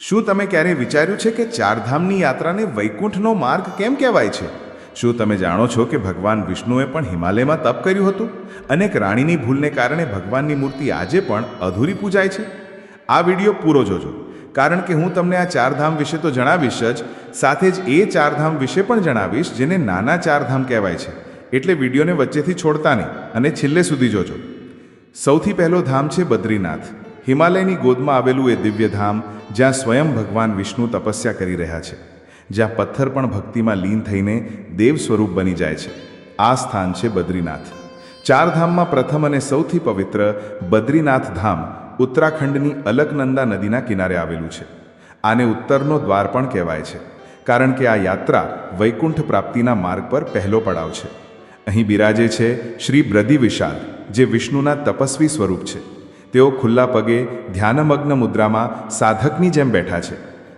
શું તમે ક્યારેય વિચાર્યું છે કે ચારધામની યાત્રાને વૈકુંઠનો માર્ગ કેમ કહેવાય છે? શું તમે જાણો છો કે ભગવાન વિષ્ણુએ પણ હિમાલયમાં તપ કર્યું હતું? અનેક રાણીની ભૂલને કારણે ભગવાનની મૂર્તિ આજે પણ અધૂરી પૂજાય છે? આ વીડિયો પૂરો જોજો. કારણ કે હું તમને આ ચારધામ વિશે તો જણાવીશ જ, સાથે જ એ ચારધામ વિશે પણ જણાવીશ જેને નાના ચારધામ કહેવાય છે. એટલે વિડીયોને વચ્ચેથી છોડતા નહીં અને છેલ્લે સુધી જોજો. સૌથી પહેલો ધામ છે બદ્રીનાથ. હિમાલયની ગોદમાં આવેલું એ દિવ્યધામ, જ્યાં સ્વયં ભગવાન વિષ્ણુ તપસ્યા કરી રહ્યા છે. જ્યાં પથ્થર પણ ભક્તિમાં લીન થઈને દેવ સ્વરૂપ બની જાય છે. આ સ્થાન છે બદ્રીનાથ. ચારધામમાં પ્રથમ અને સૌથી પવિત્ર બદ્રીનાથ ધામ ઉત્તરાખંડની અલકનંદા નદીના કિનારે આવેલું છે. આને ઉત્તરનો દ્વાર પણ કહેવાય છે, કારણ કે આ યાત્રા વૈકુંઠ પ્રાપ્તિના માર્ગ પર પહેલો પડાવ છે. અહીં બિરાજે છે શ્રી બ્રદી વિશાલ, જે વિષ્ણુના તપસ્વી સ્વરૂપ છે. તેઓ ખુલ્લા પગે ધ્યાનમગ્ન મુદ્રામાં સાધકની જેમ બેઠા છે.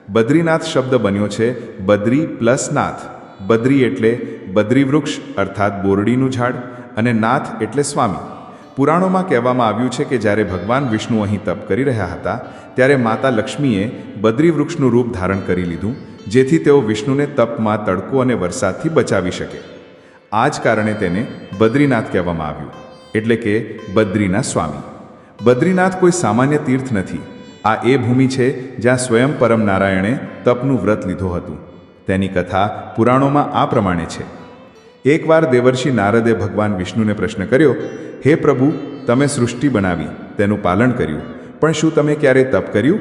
બદ્રીનાથ શબ્દ બન્યો છે, બદ્રી પ્લસ નાથ. બદ્રી એટલે બદ્રી વૃક્ષ, અર્થાત બોરડીનું ઝાડ, અને નાથ એટલે સ્વામી. પુરાણોમાં કહેવામાં આવ્યું છે કે જ્યારે ભગવાન વિષ્ણુ અહીં તપ કરી રહ્યા હતા, ત્યારે માતા લક્ષ્મીએ બદ્રી વૃક્ષનું રૂપ ધારણ કરી લીધું, જેથી તેઓ વિષ્ણુને તપમાં તડકો અને વરસાદથી બચાવી શકે. આ જ કારણે તેને બદ્રીનાથ કહેવામાં આવ્યું, એટલે કે બદ્રીના સ્વામી. બદ્રીનાથ કોઈ સામાન્ય તીર્થ નથી. આ એ ભૂમિ છે જ્યાં સ્વયં પરમ નારાયણે તપનું વ્રત લીધું હતું. તેની કથા પુરાણોમાં આ પ્રમાણે છે. એકવાર દેવર્ષિ નારદે ભગવાન વિષ્ણુને પ્રશ્ન કર્યો, હે પ્રભુ, તમે સૃષ્ટિ બનાવી, તેનું પાલન કર્યું, પણ શું તમે ક્યારે તપ કર્યું?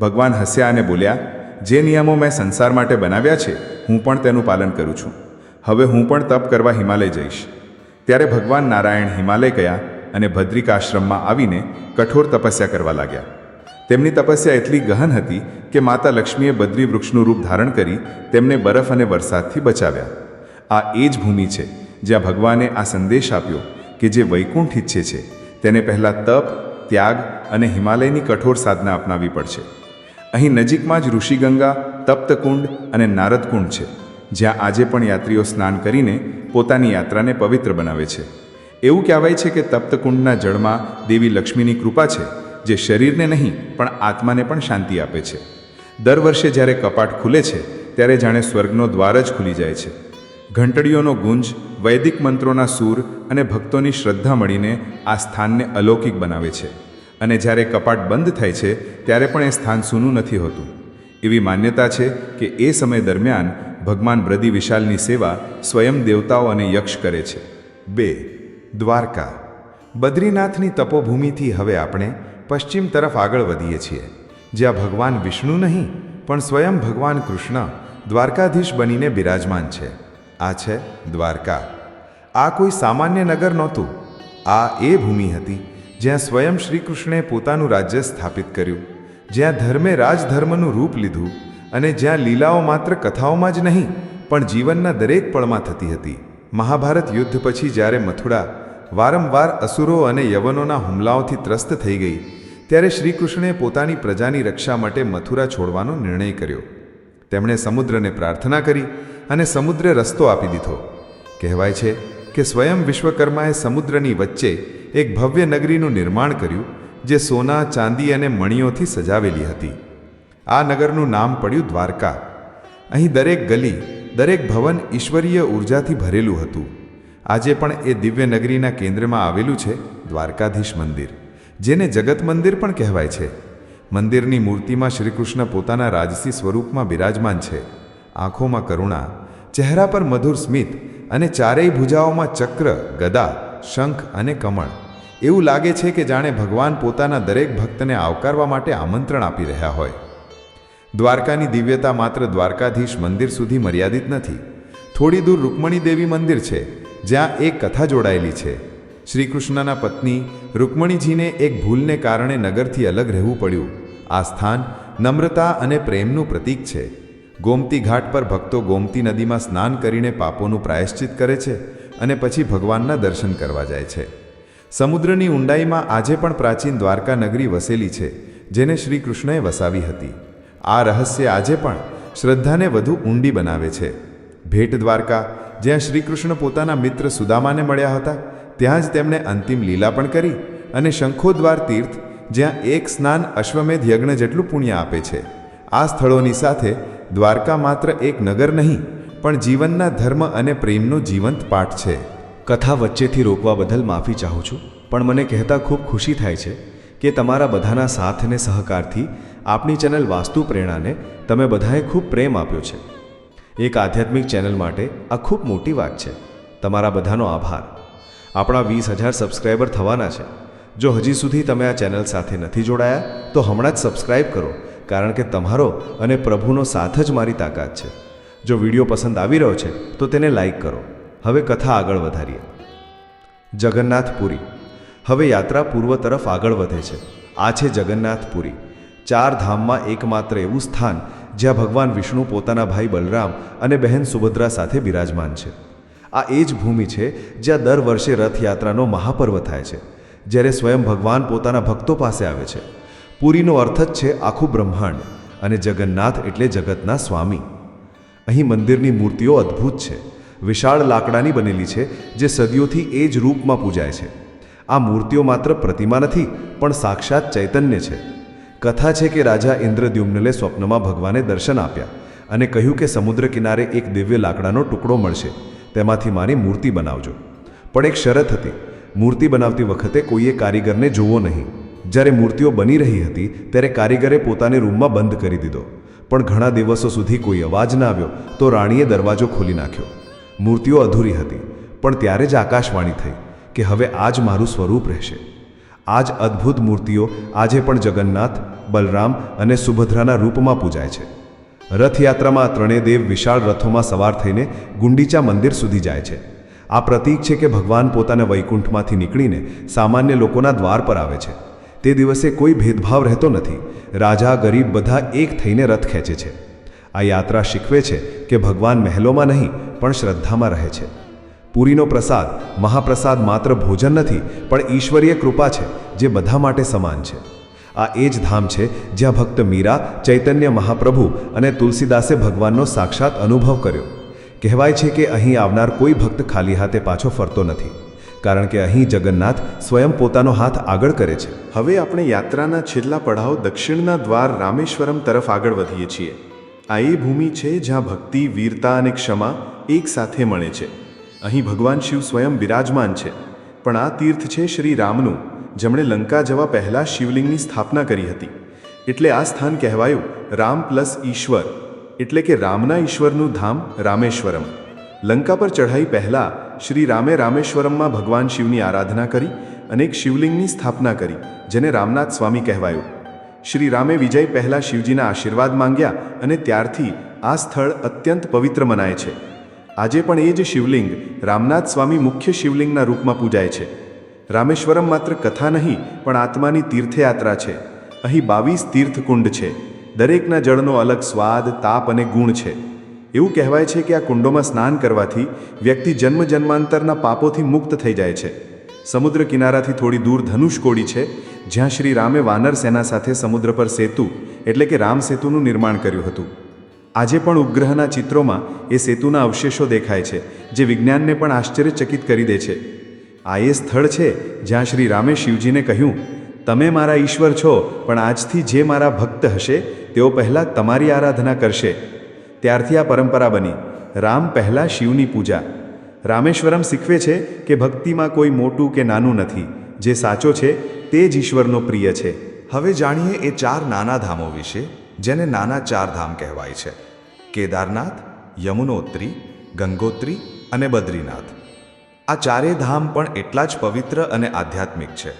ભગવાન હસ્યા અને બોલ્યા, જે નિયમો મેં સંસાર માટે બનાવ્યા છે, હું પણ તેનું પાલન કરું છું. હવે હું પણ તપ કરવા હિમાલય જઈશ. ત્યારે ભગવાન નારાયણ હિમાલય ગયા અને ભદ્રિકાશ્રમમાં આવીને કઠોર તપસ્યા કરવા લાગ્યા. તેમની તપસ્યા એટલી ગહન હતી કે માતા લક્ષ્મીએ બદ્રી વૃક્ષનું રૂપ ધારણ કરી તેમને બરફ અને વરસાદથી બચાવ્યા. આ એ જ ભૂમિ છે જ્યાં ભગવાને આ સંદેશ આપ્યો કે જે વૈકુંઠ ઈચ્છે છે, તેને પહેલાં તપ, ત્યાગ અને હિમાલયની કઠોર સાધના અપનાવવી પડશે. અહીં નજીકમાં જ ઋષિગંગા, તપ્તકુંડ અને નારદકુંડ છે, જ્યાં આજે પણ યાત્રીઓ સ્નાન કરીને પોતાની યાત્રાને પવિત્ર બનાવે છે. એવું કહેવાય છે કે તપ્તકુંડના જળમાં દેવી લક્ષ્મીની કૃપા છે, જે શરીરને નહીં, પણ આત્માને પણ શાંતિ આપે છે. દર વર્ષે જ્યારે કપાટ ખુલે છે, ત્યારે જાણે સ્વર્ગનો દ્વાર જ ખુલી જાય છે. ઘંટડીઓનો ગુંજ, વૈદિક મંત્રોના સૂર અને ભક્તોની શ્રદ્ધા મળીને આ સ્થાનને અલૌકિક બનાવે છે. અને જ્યારે કપાટ બંધ થાય છે, ત્યારે પણ એ સ્થાન સૂનું નથી હોતું. એવી માન્યતા છે કે એ સમય દરમિયાન ભગવાન બ્રદી વિશાલની સેવા સ્વયં દેવતાઓ અને યક્ષ કરે છે. બે દ્વારકા. બદ્રીનાથની તપોભૂમિથી હવે આપણે પશ્ચિમ તરફ આગળ વધીએ છીએ. જ્યાં ભગવાન વિષ્ણુ નહીં, પણ સ્વયં ભગવાન કૃષ્ણ દ્વારકાધીશ બનીને બિરાજમાન છે. આ છે દ્વારકા. આ કોઈ સામાન્ય નગર નહોતું. આ એ ભૂમિ હતી જ્યાં સ્વયં શ્રીકૃષ્ણે પોતાનું રાજ્ય સ્થાપિત કર્યું. જ્યાં ધર્મે રાજધર્મનું રૂપ લીધું અને જ્યાં લીલાઓ માત્ર કથાઓમાં જ નહીં, પણ જીવનના દરેક પળમાં થતી હતી. મહાભારત યુદ્ધ પછી જ્યારે મથુરા વારંવાર અસુરો અને યવનોના હુમલાઓથી ત્રસ્ત થઈ ગઈ. ત્યારે શ્રીકૃષ્ણે પોતાની પ્રજાની રક્ષા માટે મથુરા છોડવાનો નિર્ણય કર્યો. તેમણે સમુદ્રને પ્રાર્થના કરી અને સમુદ્રે રસ્તો આપી દીધો. કહેવાય છે કે સ્વયં વિશ્વકર્માએ સમુદ્રની વચ્ચે એક ભવ્ય નગરીનું નિર્માણ કર્યું, જે સોના, ચાંદી અને મણીઓથી સજાવેલી હતી. આ નગરનું નામ પડ્યું દ્વારકા. અહીં દરેક ગલી, દરેક ભવન ઈશ્વરીય ઉર્જાથી ભરેલું હતું. આજે પણ એ દિવ્ય નગરીના કેન્દ્રમાં આવેલું છે દ્વારકાધીશ મંદિર, જેને જગત મંદિર પણ કહેવાય છે. મંદિરની મૂર્તિમાં શ્રીકૃષ્ણ પોતાના રાજસી સ્વરૂપમાં બિરાજમાન છે. આંખોમાં કરુણા, ચહેરા પર મધુર સ્મિત અને ચારેય ભુજાઓમાં ચક્ર, ગદા, શંખ અને કમળ. એવું લાગે છે કે જાણે ભગવાન પોતાના દરેક ભક્તને આવકારવા માટે આમંત્રણ આપી રહ્યા હોય. દ્વારકાની દિવ્યતા માત્ર દ્વારકાધીશ મંદિર સુધી મર્યાદિત નથી. થોડી દૂર રૂકમણી દેવી મંદિર છે જ્યાં એક કથા જોડાયેલી છે. શ્રીકૃષ્ણના પત્ની રૂકમણીજીને એક ભૂલને કારણે નગરથી અલગ રહેવું પડ્યું. આ સ્થાન નમ્રતા અને પ્રેમનું પ્રતીક છે. ગોમતી ઘાટ પર ભક્તો ગોમતી નદીમાં સ્નાન કરીને પાપોનું પ્રાયશ્ચિત કરે છે અને પછી ભગવાનના દર્શન કરવા જાય છે. સમુદ્રની ઊંડાઈમાં આજે પણ પ્રાચીન દ્વારકા નગરી વસેલી છે, જેને શ્રીકૃષ્ણએ વસાવી હતી. આ રહસ્ય આજે પણ શ્રદ્ધાને વધુ ઊંડી બનાવે છે. ભેટ દ્વારકા, જ્યાં શ્રીકૃષ્ણ પોતાના મિત્ર સુદામાને મળ્યા હતા, ત્યાં જ તેમણે અંતિમ લીલા પણ કરી અને શંખોદ્વાર તીર્થ, જ્યાં એક સ્નાન અશ્વમેધ યજ્ઞ જેટલું પુણ્ય આપે છે. આ સ્થળોની સાથે દ્વારકા માત્ર એક નગર નહીં, પણ જીવનના ધર્મ અને પ્રેમનો જીવંત પાઠ છે. કથા વચ્ચેથી રોકવા બદલ માફી ચાહું છું, પણ મને કહેતા ખૂબ ખુશી થાય છે કે તમારા બધાના સાથ અને સહકારથી આપણી ચેનલ વાસ્તુ પ્રેરણાને તમે બધાએ ખૂબ પ્રેમ આપ્યો છે. એક આધ્યાત્મિક ચેનલ માટે આ ખૂબ મોટી વાત છે. તમારા બધાનો આભાર. આપણા વીસ હજાર સબસ્ક્રાઈબર થવાના છે. જો હજી સુધી તમે આ ચેનલ સાથે નથી જોડાયા, તો હમણાં જ સબસ્ક્રાઈબ કરો, કારણ કે તમારો અને પ્રભુનો સાથ જ મારી તાકાત છે. જો વીડિયો પસંદ આવી રહ્યો છે, તો તેને લાઈક કરો. હવે કથા આગળ વધારીએ. જગન્નાથપુરી. હવે યાત્રા પૂર્વ તરફ આગળ વધે છે. આ છે જગન્નાથપુરી. ચાર ધામમાં એકમાત્ર એવું સ્થાન જ્યાં ભગવાન વિષ્ણુ પોતાના ભાઈ બલરામ અને બહેન સુભદ્રા સાથે બિરાજમાન છે. આ એ જ ભૂમિ છે જ્યાં દર વર્ષે રથયાત્રાનો મહાપર્વ થાય છે, જ્યારે સ્વયં ભગવાન પોતાના ભક્તો પાસે આવે છે. પુરીનો અર્થ જ છે આખું બ્રહ્માંડ અને જગન્નાથ એટલે જગતના સ્વામી. અહીં મંદિરની મૂર્તિઓ અદ્ભુત છે, વિશાળ લાકડાની બનેલી છે, જે સદીઓથી એ જ રૂપમાં પૂજાય છે. આ મૂર્તિઓ માત્ર પ્રતિમા નથી, પણ સાક્ષાત ચૈતન્ય છે. કથા છે કે રાજા ઇન્દ્રદ્યુમ્નલે સ્વપ્નમાં ભગવાને દર્શન આપ્યા અને કહ્યું કે સમુદ્ર કિનારે એક દિવ્ય લાકડાનો ટુકડો મળશે, તેમાંથી મારી મૂર્તિ બનાવજો. પણ એક શરત હતી, મૂર્તિ બનાવતી વખતે કોઈએ કારીગરને જોવો નહીં. જ્યારે મૂર્તિઓ બની રહી હતી, ત્યારે કારીગરે પોતાને રૂમમાં બંધ કરી દીધો. પણ ઘણા દિવસો સુધી કોઈ અવાજ ના આવ્યો, તો રાણીએ દરવાજો ખોલી નાખ્યો. મૂર્તિઓ અધૂરી હતી, પણ ત્યારે જ આકાશવાણી થઈ કે હવે આ જ મારું સ્વરૂપ રહેશે. આજ અદ્ભુત મૂર્તિઓ આજે પણ જગન્નાથ બલરામ અને સુભદ્રાના રૂપમાં પૂજાય છે. રથયાત્રામાં ત્રણેય દેવ વિશાળ રથોમાં સવાર થઈને ગુંડીચા મંદિર સુધી જાય છે. આ પ્રતીક છે કે ભગવાન પોતાના વૈકુંઠમાંથી નીકળીને સામાન્ય લોકોના દ્વાર પર આવે છે. તે દિવસે કોઈ ભેદભાવ રહેતો નથી. રાજા, ગરીબ બધા એક થઈને રથ ખેંચે છે. આ યાત્રા શીખવે છે કે ભગવાન મહેલોમાં નહીં, પણ શ્રદ્ધામાં રહે છે. પુરીનો પ્રસાદ, મહાપ્રસાદ માત્ર ભોજન નથી, પણ ઈશ્વરીય કૃપા છે, જે બધા માટે સમાન છે. આ એ જ ધામ છે જ્યાં ભક્ત મીરા, ચૈતન્ય મહાપ્રભુ અને તુલસીદાસે ભગવાનનો સાક્ષાત અનુભવ કર્યો. કહેવાય છે કે અહીં આવનાર કોઈ ભક્ત ખાલી હાથે પાછો ફરતો નથી, કારણ કે અહીં જગન્નાથ સ્વયં પોતાનો હાથ આગળ કરે છે. હવે આપણે યાત્રાના છેલ્લા પડાવ દક્ષિણના દ્વાર રામેશ્વરમ તરફ આગળ વધીએ છીએ. આ એ ભૂમિ છે જ્યાં ભક્તિ, વીરતા અને ક્ષમા એક સાથે મળે છે. અહીં ભગવાન શિવ સ્વયં બિરાજમાન છે. પણ આ તીર્થ છે શ્રી રામનું. જેમણે લંકા જવા પહેલાં શિવલિંગની સ્થાપના કરી હતી. એટલે આ સ્થાન કહેવાયું રામ પ્લસ ઈશ્વર, એટલે કે રામના ઈશ્વરનું ધામ રામેશ્વરમ. લંકા પર ચઢાઈ પહેલાં શ્રી રામે રામેશ્વરમમાં ભગવાન શિવની આરાધના કરી અને એક શિવલિંગની સ્થાપના કરી, જેને રામનાથ સ્વામી કહેવાયું. શ્રી રામે વિજય પહેલા શિવજીના આશીર્વાદ માંગ્યા અને ત્યારથી આ સ્થળ અત્યંત પવિત્ર મનાય છે. આજે પણ એ જ શિવલિંગ રામનાથ સ્વામી મુખ્ય શિવલિંગના રૂપમાં પૂજાય છે. રામેશ્વરમ માત્ર કથા નહીં, પણ આત્માની તીર્થયાત્રા છે. અહીં બાવીસ તીર્થકુંડ છે. દરેકના જળનો અલગ સ્વાદ, તાપ અને ગુણ છે. એવું કહેવાય છે કે આ કુંડોમાં સ્નાન કરવાથી વ્યક્તિ જન્મ જન્માંતરના પાપોથી મુક્ત થઈ જાય છે. સમુદ્ર કિનારાથી થોડી દૂર ધનુષકોડી છે, જ્યાં શ્રી રામે વાનર સેના સાથે સમુદ્ર પર સેતુ, એટલે કે રામ સેતુનું નિર્માણ કર્યું હતું. આજે પણ ઉપગ્રહના ચિત્રોમાં એ સેતુના અવશેષો દેખાય છે, જે વિજ્ઞાનને પણ આશ્ચર્યચકિત કરી દે છે. આ એ સ્થળ છે જ્યાં શ્રી રામે શિવજીને કહ્યું, તમે મારા ઈશ્વર છો, પણ આજથી જે મારા ભક્ત હશે, તેઓ પહેલાં તમારી આરાધના કરશે. ત્યારથી આ પરંપરા બની. રામ પહેલાં શિવની પૂજા. રામેશ્વરમ શીખવે છે કે ભક્તિમાં કોઈ મોટું કે નાનું નથી. જે સાચો છે, તે જ ઈશ્વરનો પ્રિય છે. હવે જાણીએ એ ચાર નાના ધામો વિશે, જેને નાના ચાર ધામ કહેવાય છે. કેદારનાથ, યમુનોત્રી, ગંગોત્રી અને બદ્રીનાથ. આ ચારેય ધામ પણ એટલા જ પવિત્ર અને આધ્યાત્મિક છે.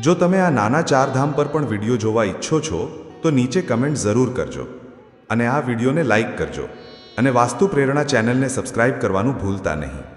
જો તમે આ નાના ચાર ધામ પર પણ વીડિયો જોવા ઈચ્છો છો, તો નીચે કમેન્ટ જરૂર કરજો અને આ વિડીયોને લાઇક કરજો અને વાસ્તુ પ્રેરણા ચેનલને સબસ્ક્રાઇબ કરવાનું ભૂલતા નહીં.